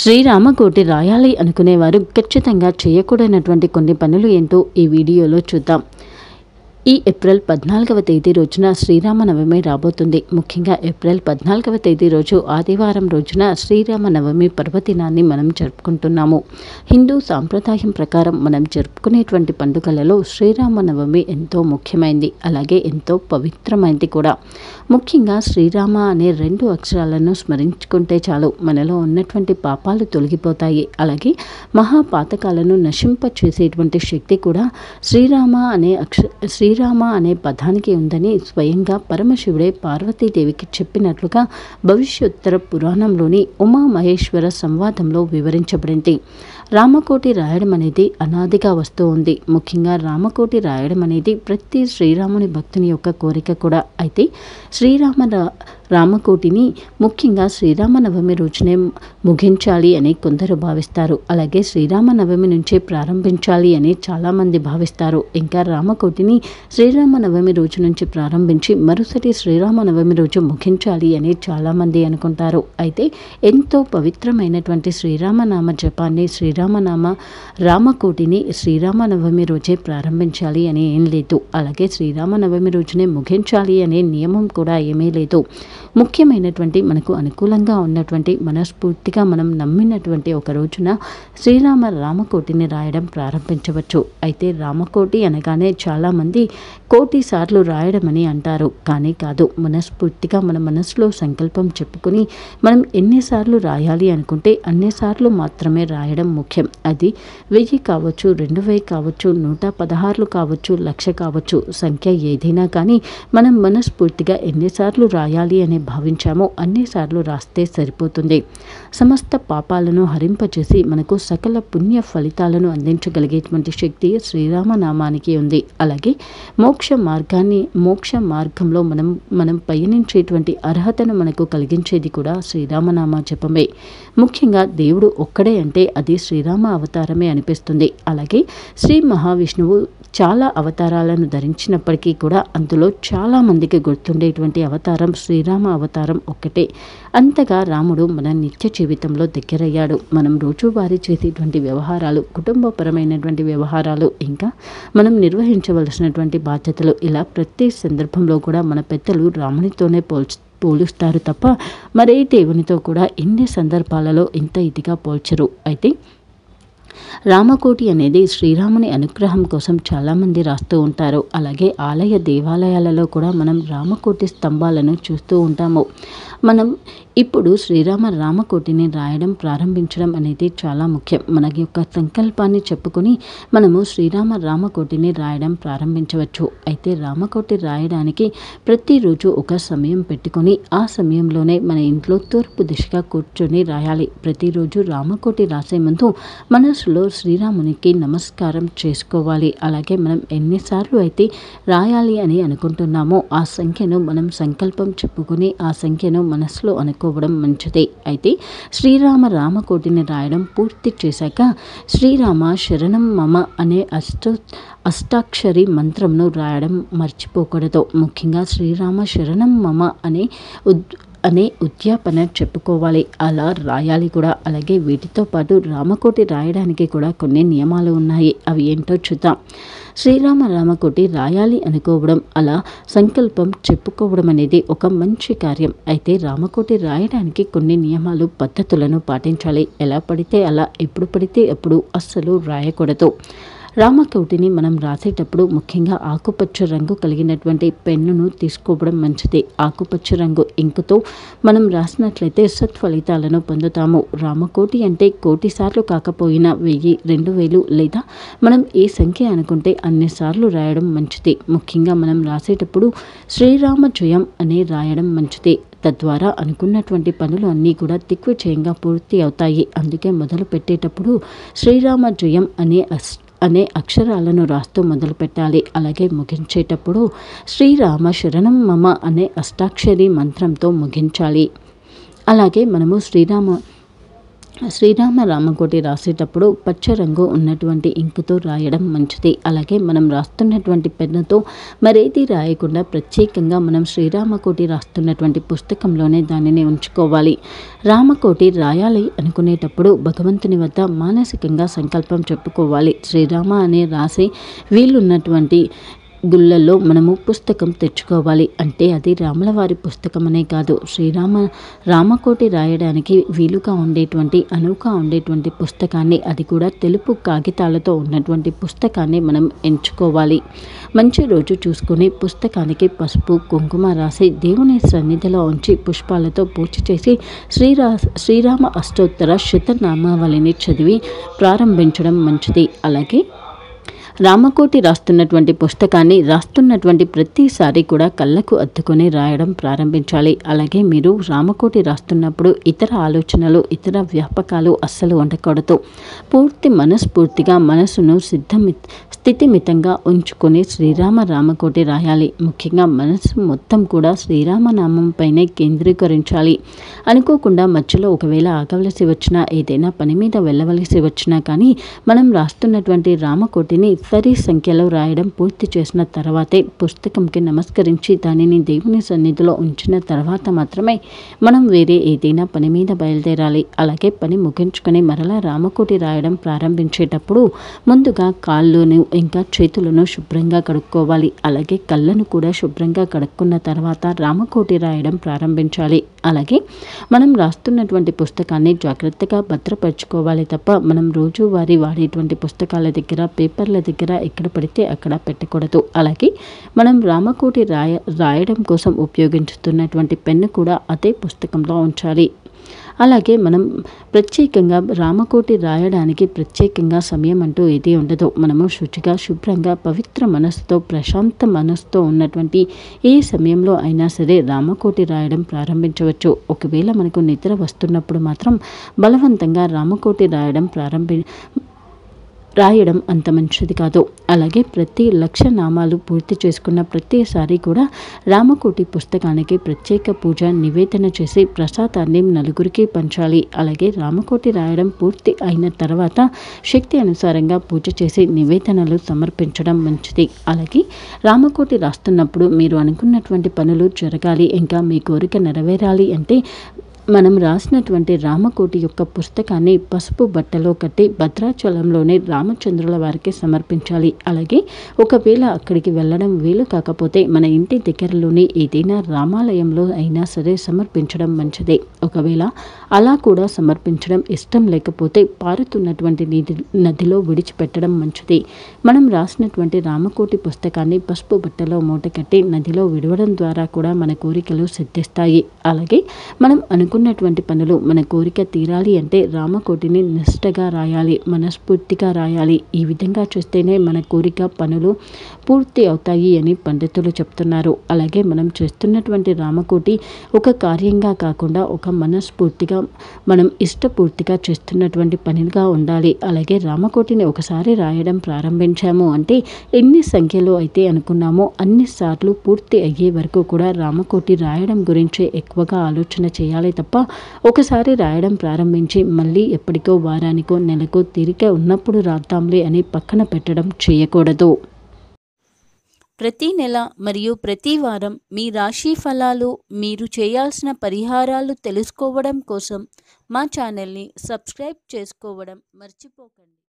శ్రీరామకోటి రాయాలి అనుకునేవారు ఖచ్చితంగా చేయకూడనటువంటి కొన్ని పనులు ఏంటో ఈ వీడియోలో చూద్దాం. ఈ ఏప్రిల్ పద్నాలుగవ తేదీ రోజున శ్రీరామనవమి రాబోతుంది. ముఖ్యంగా ఏప్రిల్ పద్నాలుగవ తేదీ రోజు ఆదివారం రోజున శ్రీరామనవమి పర్వదినాన్ని మనం జరుపుకుంటున్నాము. హిందూ సాంప్రదాయం ప్రకారం మనం జరుపుకునేటువంటి పండుగలలో శ్రీరామనవమి ఎంతో ముఖ్యమైనది అలాగే ఎంతో పవిత్రమైనది కూడా. ముఖ్యంగా శ్రీరామ అనే రెండు అక్షరాలను స్మరించుకుంటే చాలు. మనలో ఉన్నటువంటి పాపాలు తొలగిపోతాయి. అలాగే మహాపాతకాలను నశింప చేసేటువంటి శక్తి కూడా శ్రీరామ అనే అక్ష శ్రీ శ్రీరామ అనే పదానికి ఉందని స్వయంగా పరమశివుడే పార్వతీదేవికి చెప్పినట్లుగా భవిష్యోత్తర పురాణంలోని ఉమామహేశ్వర సంవాదంలో వివరించబడింది. రామకోటి రాయడం అనేది అనాదిగా వస్తూ ఉంది. ముఖ్యంగా రామకోటి రాయడం అనేది ప్రతి శ్రీరాముని భక్తుని యొక్క కోరిక కూడా. అయితే శ్రీరామ రామకోటిని ముఖ్యంగా శ్రీరామనవమి రోజునే ముగించాలి అని కొందరు భావిస్తారు. అలాగే శ్రీరామనవమి నుంచే ప్రారంభించాలి అని చాలామంది భావిస్తారు. ఇంకా రామకోటిని శ్రీరామనవమి రోజు నుంచి ప్రారంభించి మరుసటి శ్రీరామనవమి రోజు ముగించాలి అని చాలామంది అనుకుంటారు. అయితే ఎంతో పవిత్రమైనటువంటి శ్రీరామనామ జపాన్ని శ్రీరామనామ రామకోటిని శ్రీరామనవమి రోజే ప్రారంభించాలి అని ఏం లేదు. అలాగే శ్రీరామనవమి రోజునే ముగించాలి అనే నియమం కూడా ఏమీ లేదు. ముఖ్యమైనటువంటి మనకు అనుకూలంగా ఉన్నటువంటి మనస్ఫూర్తిగా మనం నమ్మినటువంటి ఒక రోజున శ్రీరామ రామకోటిని రాయడం ప్రారంభించవచ్చు. అయితే రామకోటి అనగానే చాలామంది కోటి సార్లు రాయడం అని అంటారు. కానీ కాదు మనస్ఫూర్తిగా మన మనసులో సంకల్పం చెప్పుకొని మనం ఎన్నిసార్లు రాయాలి అనుకుంటే అన్నిసార్లు మాత్రమే రాయడం ముఖ్యం. అది వెయ్యి కావచ్చు రెండు వెయ్యి కావచ్చు నూట పదహారులు కావచ్చు లక్ష కావచ్చు సంఖ్య ఏదైనా కానీ మనం మనస్ఫూర్తిగా ఎన్నిసార్లు రాయాలి అని భావించామో అన్నిసార్లు రాస్తే సరిపోతుంది. సమస్త పాపాలను హరింపచేసి మనకు సకల పుణ్య ఫలితాలను అందించగలిగేటువంటి శక్తి శ్రీరామనామానికి ఉంది. అలాగే మోక్ష మార్గాన్ని మోక్ష మార్గంలో మనం మనం పయనించేటువంటి అర్హతను మనకు కలిగించేది కూడా శ్రీరామనామ జపమే. ముఖ్యంగా దేవుడు ఒక్కడే అంటే అది శ్రీరామ అవతారమే అనిపిస్తుంది. అలాగే శ్రీ మహావిష్ణువు చాలా అవతారాలను ధరించినప్పటికీ కూడా అందులో చాలా మందికి గుర్తుండేటువంటి అవతారం శ్రీరామ అవతారం ఒక్కటే. అంతగా రాముడు మన నిత్య జీవితంలో దగ్గరయ్యాడు. మనం రోజువారీ చేసేటువంటి వ్యవహారాలు కుటుంబపరమైనటువంటి వ్యవహారాలు ఇంకా మనం నిర్వహించవలసినటువంటి బాధ్యతలు ఇలా ప్రతి సందర్భంలో కూడా మన పెద్దలు రామునితోనే పోల్చు పోలుస్తారు తప్ప మరే దేవునితో కూడా ఎన్ని సందర్భాలలో ఇంత ఇదిగా పోల్చరు. అయితే రామకోటి అనేది శ్రీరాముని అనుగ్రహం కోసం చాలామంది రాస్తూ ఉంటారు. అలాగే ఆలయ దేవాలయాలలో కూడా మనం రామకోటి స్తంభాలను చూస్తూ ఉంటాము. మనం ఇప్పుడు శ్రీరామ రామకోటిని రాయడం ప్రారంభించడం అనేది చాలా ముఖ్యం. మన యొక్క సంకల్పాన్ని చెప్పుకొని మనము శ్రీరామ రామకోటిని రాయడం ప్రారంభించవచ్చు. అయితే రామకోటి రాయడానికి ప్రతిరోజు ఒక సమయం పెట్టుకొని ఆ సమయంలోనే మన ఇంట్లో తూర్పు దిశగా కూర్చొని రాయాలి. ప్రతిరోజు రామకోటి రాసే ముందు మనసులో శ్రీరామునికి నమస్కారం చేసుకోవాలి. అలాగే మనం ఎన్నిసార్లు అయితే రాయాలి అని అనుకుంటున్నామో ఆ సంఖ్యను మనం సంకల్పం చెప్పుకొని ఆ సంఖ్యను మనసులో అనుకోవడం మంచిదే. అయితే శ్రీరామ రామకోటిని రాయడం పూర్తి చేశాక శ్రీరామ శరణం మమ అనే అష్ట అష్టాక్షరి మంత్రంను రాయడం మర్చిపోకూడదు. ముఖ్యంగా శ్రీరామ శరణం మమ అనే ఉద్ అనే ఉద్యాపన చెప్పుకోవాలి. అలా రాయాలి కూడా. అలాగే వీటితో పాటు రామకోటి రాయడానికి కూడా కొన్ని నియమాలు ఉన్నాయి. అవి ఏంటో చూద్దాం. శ్రీరామ రామకోటి రాయాలి అనుకోవడం అలా సంకల్పం చెప్పుకోవడం అనేది ఒక మంచి కార్యం. అయితే రామకోటి రాయడానికి కొన్ని నియమాలు పద్ధతులను పాటించాలి. ఎలా పడితే అలా ఎప్పుడు పడితే అప్పుడు అస్సలు రాయకూడదు. రామకోటిని మనం రాసేటప్పుడు ముఖ్యంగా ఆకుపచ్చ రంగు కలిగినటువంటి పెన్నును తీసుకోవడం మంచిది. ఆకుపచ్చ రంగు ఇంకుతో మనం రాసినట్లయితే సత్ఫలితాలను పొందుతాము. రామకోటి అంటే కోటి సార్లు కాకపోయినా వెయ్యి రెండు వేలు లేదా మనం ఏ సంఖ్య అనుకుంటే అన్నిసార్లు రాయడం మంచిది. ముఖ్యంగా మనం రాసేటప్పుడు శ్రీరామ జయం అనే రాయడం మంచిది. తద్వారా అనుకున్నటువంటి పనులు అన్నీ కూడా దిగ్విజయంగా పూర్తి అవుతాయి. అందుకే మొదలు పెట్టేటప్పుడు శ్రీరామ జయం అనే అస్ అనే అక్షరాలను రాస్తూ మొదలు పెట్టాలి. అలాగే ముగించేటప్పుడు శ్రీరామ శరణం మమ అనే అష్టాక్షరి మంత్రంతో ముగించాలి. అలాగే మనము శ్రీరామ శ్రీరామ రామకోటి రాసేటప్పుడు పచ్చ రంగు ఉన్నటువంటి ఇంకుతో రాయడం మంచిది. అలాగే మనం రాస్తున్నటువంటి పెన్నుతో మరేది రాయకుండా ప్రత్యేకంగా మనం శ్రీరామకోటి రాస్తున్నటువంటి పుస్తకంలోనే దానిని ఉంచుకోవాలి. రామకోటి రాయాలి అనుకునేటప్పుడు భగవంతుని వద్ద మానసికంగా సంకల్పం చెప్పుకోవాలి. శ్రీరామ అనే రాసి వీళ్ళున్నటువంటి గుళ్ళల్లో మనము పుస్తకం తెచ్చుకోవాలి అంటే అది రాములవారి పుస్తకం అనే కాదు. శ్రీరామ రామకోటి రాయడానికి వీలుగా ఉండేటువంటి అనువుగా ఉండేటువంటి పుస్తకాన్ని అది కూడా తెలుపు కాగితాలతో ఉన్నటువంటి పుస్తకాన్ని మనం ఎంచుకోవాలి. మంచి రోజు చూసుకుని పుస్తకానికి పసుపు కుంకుమ రాసి దేవుని సన్నిధిలో ఉంచి పుష్పాలతో పూజ చేసి శ్రీరా శ్రీరామ అష్టోత్తర శతనామావళిని చదివి ప్రారంభించడం మంచిది. అలాగే రామకోటి రాస్తున్నటువంటి పుస్తకాన్ని రాస్తున్నటువంటి ప్రతిసారి కూడా కళ్ళకు అద్దుకొని రాయడం ప్రారంభించాలి. అలాగే మీరు రామకోటి రాస్తున్నప్పుడు ఇతర ఆలోచనలు ఇతర వ్యాపకాలు అస్సలు ఉండకూడదు పూర్తి మనస్ఫూర్తిగా మనసును సిద్ధమి స్థితిమితంగా ఉంచుకొని శ్రీరామ రామకోటి రాయాలి. ముఖ్యంగా మనసు మొత్తం కూడా శ్రీరామనామంపైనే కేంద్రీకరించాలి. అనుకోకుండా మధ్యలో ఒకవేళ ఆగవలసి వచ్చినా ఏదైనా పని మీద వెళ్ళవలసి వచ్చినా కానీ మనం రాస్తున్నటువంటి రామకోటిని సరి సంఖ్యలో రాయడం పూర్తి చేసిన తర్వాతే పుస్తకంకి నమస్కరించి దానిని దేవుని సన్నిధిలో ఉంచిన తర్వాత మాత్రమే మనం వేరే ఏదైనా పని మీద బయలుదేరాలి. అలాగే పని ముగించుకొని మరలా రామకోటి రాయడం ప్రారంభించేటప్పుడు ముందుగా కాళ్ళను ఇంకా చేతులను శుభ్రంగా కడుక్కోవాలి. అలాగే కళ్ళను కూడా శుభ్రంగా కడుక్కున్న తర్వాత రామకోటి రాయడం ప్రారంభించాలి. అలాగే మనం రాస్తున్నటువంటి పుస్తకాన్ని జాగ్రత్తగా భద్రపరచుకోవాలి తప్ప మనం రోజువారీ వాడేటువంటి పుస్తకాల దగ్గర పేపర్ల దగ్గర ఎక్కడ పడితే అక్కడ పెట్టకూడదు. అలాగే మనం రామకోటి రాయ రాయడం కోసం ఉపయోగించుతున్నటువంటి పెన్ను కూడా అదే పుస్తకంలో ఉంచాలి. అలాగే మనం ప్రత్యేకంగా రామకోటి రాయడానికి ప్రత్యేకంగా సమయం అంటూ ఏది ఉండదు. మనము శుచిగా శుభ్రంగా పవిత్ర మనసుతో ప్రశాంత మనసుతో ఉన్నటువంటి ఏ సమయంలో అయినా సరే రామకోటి రాయడం ప్రారంభించవచ్చు. ఒకవేళ మనకు నిద్ర వస్తున్నప్పుడు మాత్రం బలవంతంగా రామకోటి రాయడం ప్రారంభి రాయడం అంత మంచిది కాదు. అలాగే ప్రతి లక్ష నామాలు పూర్తి చేసుకున్న ప్రతిసారి కూడా రామకోటి పుస్తకానికి ప్రత్యేక పూజ నివేదన చేసి ప్రసాదాన్ని నలుగురికి పంచాలి. అలాగే రామకోటి రాయడం పూర్తి అయిన తర్వాత శక్తి అనుసారంగా పూజ చేసి నివేదనలు సమర్పించడం మంచిది. అలాగే రామకోటి రాస్తున్నప్పుడు మీరు అనుకున్నటువంటి పనులు జరగాలి. ఇంకా మీ కోరిక నెరవేరాలి అంటే మనం రాసినటువంటి రామకోటి యొక్క పుస్తకాన్ని పసుపు బట్టలో కట్టి భద్రాచలంలోనే రామచంద్రుల వారికి సమర్పించాలి. అలాగే ఒకవేళ అక్కడికి వెళ్ళడం వీలు కాకపోతే మన ఇంటి దగ్గరలోని ఏదైనా రామాలయంలో అయినా సరే సమర్పించడం మంచిదే. ఒకవేళ అలా కూడా సమర్పించడం ఇష్టం లేకపోతే పారుతున్నటువంటి నీటి నదిలో విడిచిపెట్టడం మంచిది. మనం రాసినటువంటి రామకోటి పుస్తకాన్ని పసుపు బట్టలో మూట కట్టి నదిలో విడవడం ద్వారా కూడా మన కోరికలు సిద్ధిస్తాయి. అలాగే మనం అనుకున్న అనుకున్నటువంటి పనులు మన కోరిక తీరాలి అంటే రామకోటిని నిష్టగా రాయాలి మనస్ఫూర్తిగా రాయాలి. ఈ విధంగా చూస్తేనే మన కోరిక పనులు పూర్తి అవుతాయి అని పండితులు చెప్తున్నారు. అలాగే మనం చేస్తున్నటువంటి రామకోటి ఒక కార్యంగా కాకుండా ఒక మనస్ఫూర్తిగా మనం ఇష్టపూర్తిగా చేస్తున్నటువంటి పనిగా ఉండాలి. అలాగే రామకోటిని ఒకసారి రాయడం ప్రారంభించాము అంటే ఎన్ని సంఖ్యలో అయితే అనుకున్నామో అన్నిసార్లు పూర్తి అయ్యే వరకు కూడా రామకోటి రాయడం గురించే ఎక్కువగా ఆలోచన చేయాలి తప్ప ఒకసారి రాయడం ప్రారంభించి మళ్ళీ ఎప్పటికో వారానికో నెలకో తీరిక ఉన్నప్పుడు రాద్దాంలే అని పక్కన పెట్టడం చేయకూడదు. ప్రతి నెల మరియు ప్రతి వారం మీ రాశి ఫలాలు మీరు చేయాల్సిన పరిహారాలు తెలుసుకోవడం కోసం మా ఛానల్ని సబ్స్క్రైబ్ చేసుకోవడం మర్చిపోకండి.